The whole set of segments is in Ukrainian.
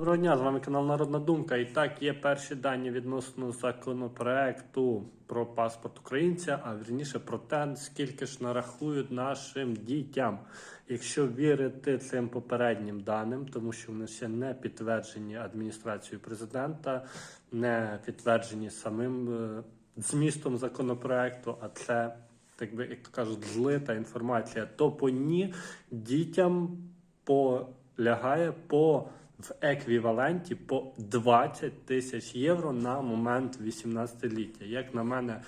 Доброго дня, з вами канал Народна Думка. І так, є перші дані відносно законопроекту про паспорт українця, а вірніше про те, скільки ж нарахують нашим дітям. Якщо вірити цим попереднім даним, тому що вони ще не підтверджені адміністрацією президента, не підтверджені самим е, змістом законопроекту, а це, так би як кажуть, злита інформація, то по ні дітям полягає по в еквіваленті по 20 тисяч євро на момент 18-ліття. Як на мене,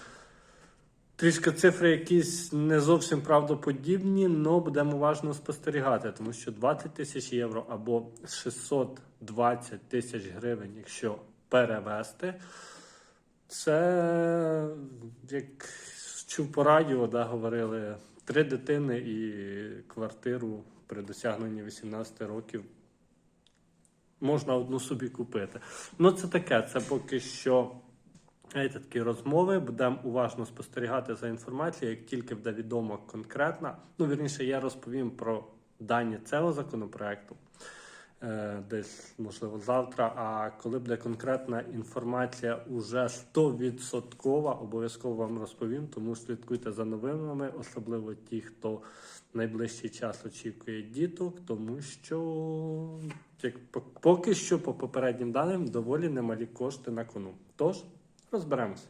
трішки цифри якісь не зовсім правдоподібні, але будемо уважно спостерігати, тому що 20 тисяч євро або 620 тисяч гривень, якщо перевести, це як чув по радіо, да, говорили, три дитини і квартиру при досягненні 18 років можна одну собі купити. Ну, це таке, це поки що знаєте, такі розмови. Будемо уважно спостерігати за інформацією. Як тільки буде відомо конкретно, ну вірніше, я розповім про дані цього законопроекту. е, Десь, можливо, завтра. А коли буде конкретна інформація уже 100%, обов'язково вам розповім, тому слідкуйте за новинами, особливо ті, хто найближчий час очікує діток, тому що поки що, по попереднім даним, доволі немалі кошти на кону. Тож розберемося.